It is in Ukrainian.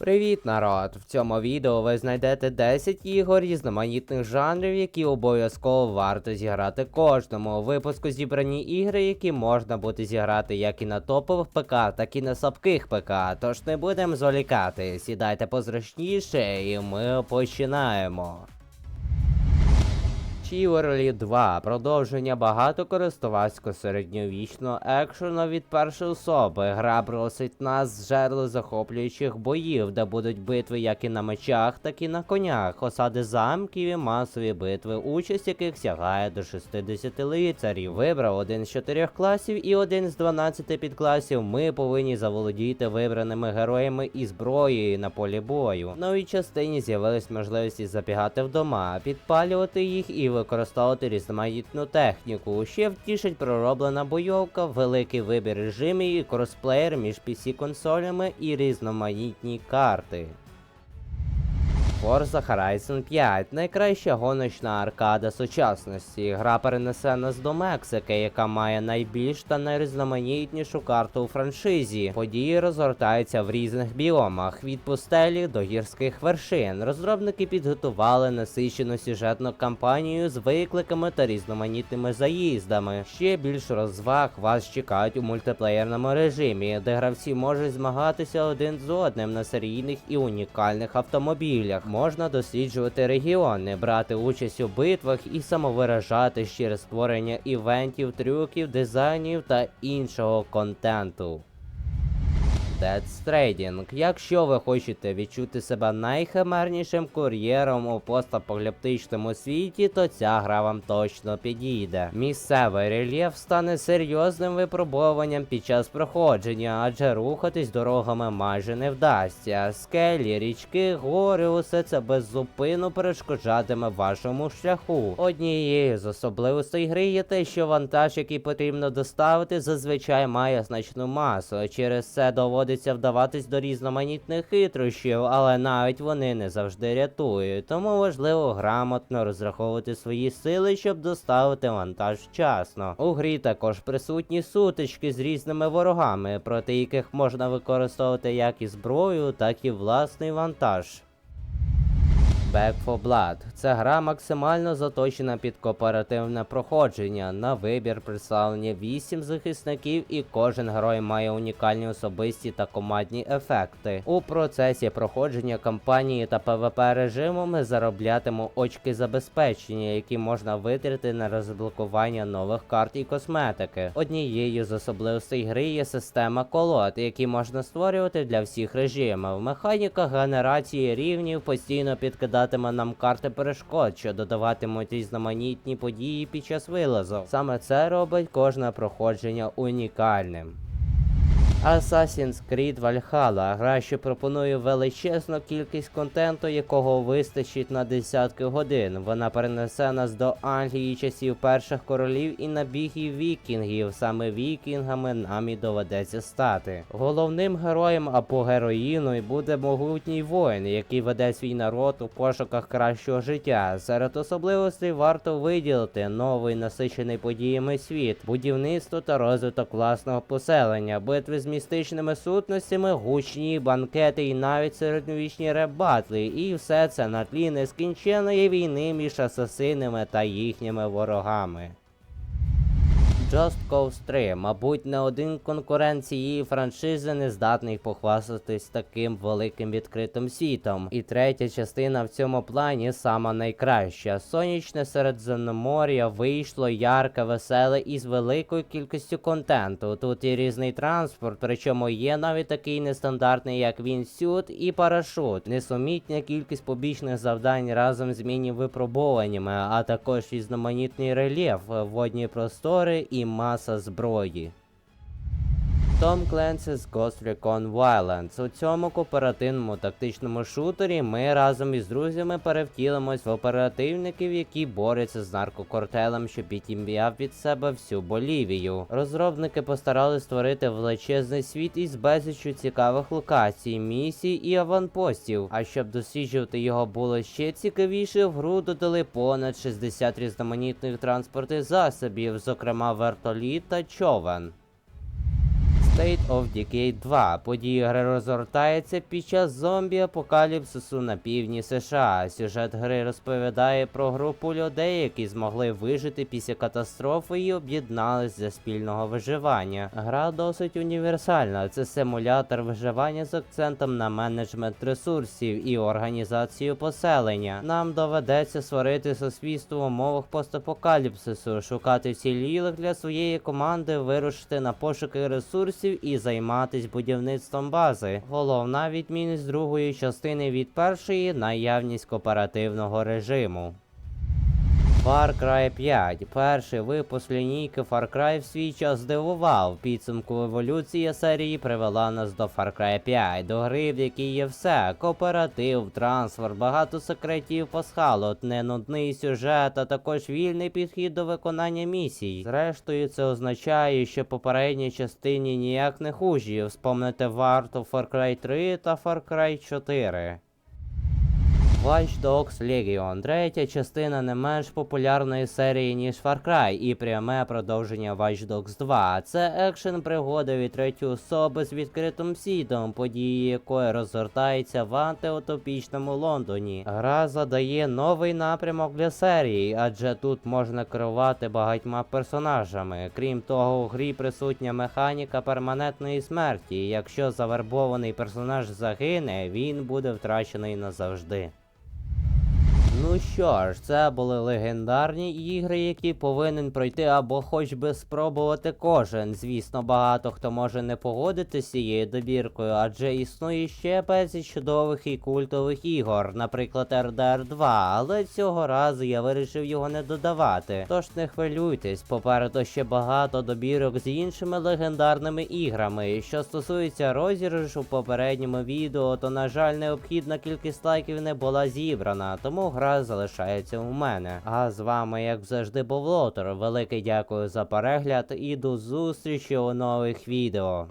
Привіт, народ! В цьому відео ви знайдете 10 ігор різноманітних жанрів, які обов'язково варто зіграти кожному. У випуску зібрані ігри, які можна буде зіграти як і на топових ПК, так і на слабких ПК. Тож не будемо зволікати. Сідайте позручніше, і ми починаємо. Chivalry 2 продовження багатокористувацького середньовічного екшену від першої особи. Гра просить нас з жерли захоплюючих боїв, де будуть битви як і на мечах, так і на конях, осади замків і масові битви, участь яких сягає до 60 лицарів. Вибрав один з чотирьох класів і один з 12 підкласів. Ми повинні заволодіти вибраними героями і зброєю на полі бою. В новій частині з'явилась можливість забігати в дома, підпалювати їх і використовувати різноманітну техніку. Ще втішить пророблена бойовка, великий вибір режимів і кросплеєр між PC консолями і різноманітні карти. Forza Horizon 5 найкраща гоночна аркада сучасності. Гра перенесе нас до Мексики, яка має найбільш та найрізноманітнішу карту у франшизі. Події розгортаються в різних біомах від пустелі до гірських вершин. Розробники підготували насичену сюжетну кампанію з викликами та різноманітними заїздами. Ще більш розваг вас чекають у мультиплеєрному режимі, де гравці можуть змагатися один з одним на серійних і унікальних автомобілях. Можна досліджувати регіони, брати участь у битвах і самовиражатись через створення івентів, трюків, дизайнів та іншого контенту. Dead Stranding. Якщо ви хочете відчути себе найхимернішим кур'єром у постапокаліптичному світі, то ця гра вам точно підійде. Місцевий рельєф стане серйозним випробуванням під час проходження, адже рухатись дорогами майже не вдасться. Скелі, річки, гори, усе це беззупинно перешкоджатиме вашому шляху. Однією з особливостей гри є те, що вантаж, який потрібно доставити, зазвичай має значну масу. Через це доводиться вдаватись до різноманітних хитрощів, але навіть вони не завжди рятують. Тому важливо грамотно розраховувати свої сили, щоб доставити вантаж вчасно. У грі також присутні сутички з різними ворогами, проти яких можна використовувати як і зброю, так і власний вантаж. Back 4 Blood. Ця гра максимально заточена під кооперативне проходження. На вибір представлені 8 захисників, і кожен герой має унікальні особисті та командні ефекти. У процесі проходження кампанії та ПВП режиму ми зароблятимемо очки забезпечення, які можна витрати на розблокування нових карт і косметики. Однією з особливостей гри є система колод, які можна створювати для всіх режимів. Механіка генерації рівнів постійно підкидатиме нам карти перешкод, що додаватимуть різноманітні події під час вилазу. Саме це робить кожне проходження унікальним. Assassin's Creed Valhalla – гра, що пропонує величезну кількість контенту, якого вистачить на десятки годин. Вона перенесе нас до Англії часів перших королів і набігів вікінгів. Саме вікінгами нам і доведеться стати. Головним героєм або героїною буде могутній воїн, який веде свій народ у пошуках кращого життя. Серед особливостей варто виділити новий насичений подіями світ, будівництво та розвиток власного поселення, битви з містичними сутностями, гучні банкети і навіть середньовічні реп-батли. І все це на тлі нескінченої війни між асасинами та їхніми ворогами. Just Cause 3, мабуть, не один конкурент цієї франшизи не здатний похвастатись таким великим відкритим світом. І третя частина в цьому плані сама найкраща. Сонячне Середземномор'я вийшло ярке, веселе і з великою кількістю контенту. Тут і різний транспорт, причому є навіть такий нестандартний, як Вінсют і парашут. Несумітня кількість побічних завдань разом з міні-випробуваннями, а також різноманітний рельєф, водні простори і маса зброї. Tom Clancy's Ghost Recon Wildlands. У цьому кооперативному тактичному шутері ми разом із друзями перевтілимось в оперативників, які борються з наркокартелем, що підім'яв від себе всю Болівію. Розробники постарались створити величезний світ із безліччю цікавих локацій, місій і аванпостів. А щоб досліджувати його було ще цікавіше, в гру додали понад 60 різноманітних транспортних засобів, зокрема вертоліт та човен. State of Decay 2. Події гри розгортаються під час зомбі-апокаліпсису на півдні США. Сюжет гри розповідає про групу людей, які змогли вижити після катастрофи і об'єднались для спільного виживання. Гра досить універсальна. Це симулятор виживання з акцентом на менеджмент ресурсів і організацію поселення. Нам доведеться створити суспільство в умовах постапокаліпсису, шукати вцілілих для своєї команди, вирушити на пошуки ресурсів і займатись будівництвом бази. Головна відмінність другої частини від першої наявність кооперативного режиму. Far Cry 5. Перший випуск лінійки Far Cry в свій час здивував. Підсумку еволюція серії привела нас до Far Cry 5, до гри, в якій є все: кооператив, трансфер, багато секретів пасхалот, ненудний сюжет, а також вільний підхід до виконання місій. Зрештою, це означає, що попередній частині ніяк не хужі. Вспомнити варто Far Cry 3 та Far Cry 4. Watch Dogs Legion. Третя частина не менш популярної серії, ніж Far Cry, і пряме продовження Watch Dogs 2. Це екшен пригода від третьої особи з відкритим світом, події якої розгортаються в антиутопічному Лондоні. Гра задає новий напрямок для серії, адже тут можна керувати багатьма персонажами. Крім того, у грі присутня механіка перманентної смерті. Якщо завербований персонаж загине, він буде втрачений назавжди. Ну що ж, це були легендарні ігри, які повинен пройти або хоч би спробувати кожен. Звісно, багато хто може не погодитися з цією добіркою, адже існує ще безліч чудових і культових ігор, наприклад, RDR 2, але цього разу я вирішив його не додавати. Тож не хвилюйтесь, попереду ще багато добірок з іншими легендарними іграми. Що стосується розіграшу в попередньому відео, то на жаль необхідна кількість лайків не була зібрана, тому гра залишається у мене. А з вами, як завжди, був Лотер. Велике дякую за перегляд і до зустрічі у нових відео.